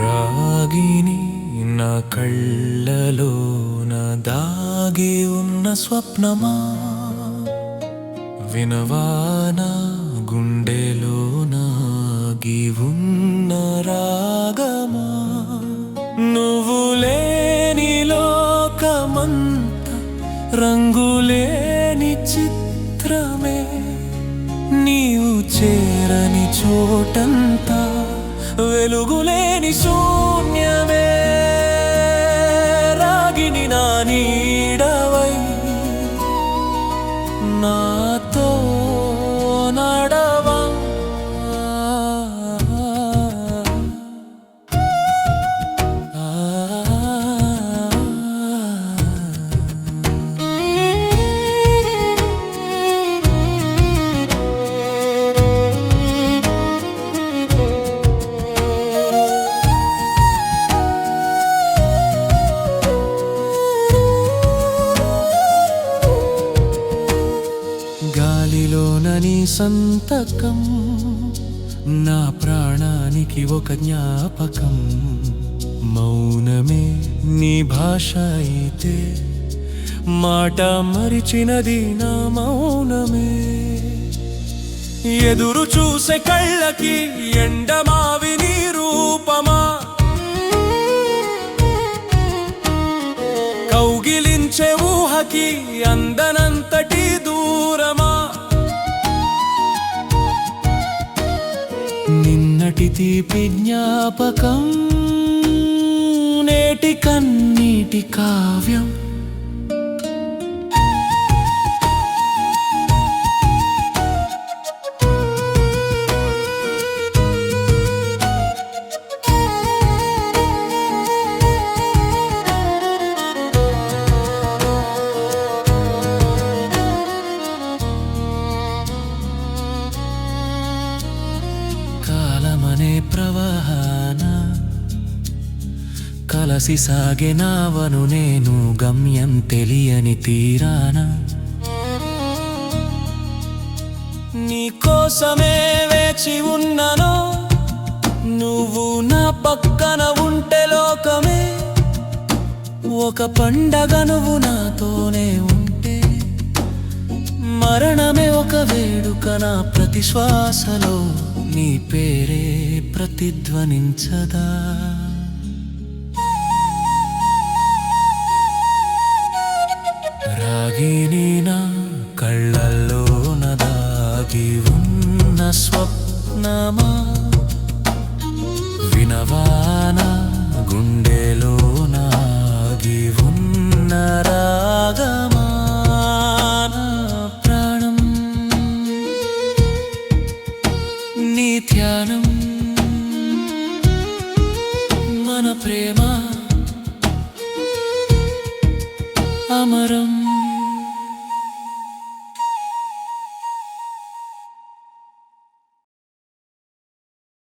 రాగిని నా కళ్ళలో నా దాగి ఉన్న స్వప్నమా? వినవానా గుండెలో నాగి ఉన్నరా రంగులేని చిత్రమే నీవు చేరని చోటంతా వెలుగులేని శూన్యమే సంతకం. నా ప్రాణానికి ఒక జ్ఞాపకం. మౌనమే నీ భాష అయితే మాట మరిచినది నా మౌనమే. ఎదురు చూసే కళ్ళకి ఎండమావి నీ రూపమా. కౌగిలించే ఊహకి అందనంతటి దూరమా. నేటి తీపి జ్ఞాపకం నేటి కన్నీటి కావ్యం. ప్రవాహాన కలసి సాగినావను నేను గమ్యం తెలియని తీరాన. నీ కోసమే వేచి ఉన్నను నువ్వు నా పక్కన ఉంటే లోకమే. ఒక పండగ నువ్వు నాతోనే ఉంటే మరణమే ఒక వేడుక నా ప్రతి శ్వాసలో నీ పేరే ప్రతిధ్వనించదా? రాగిని నా కళ్ళల్లో నదాగి ఉన్న స్వప్నమా? వినవాన గుండెలో నాగి ఉన్న రాగమా? ప్రేమ. అమరం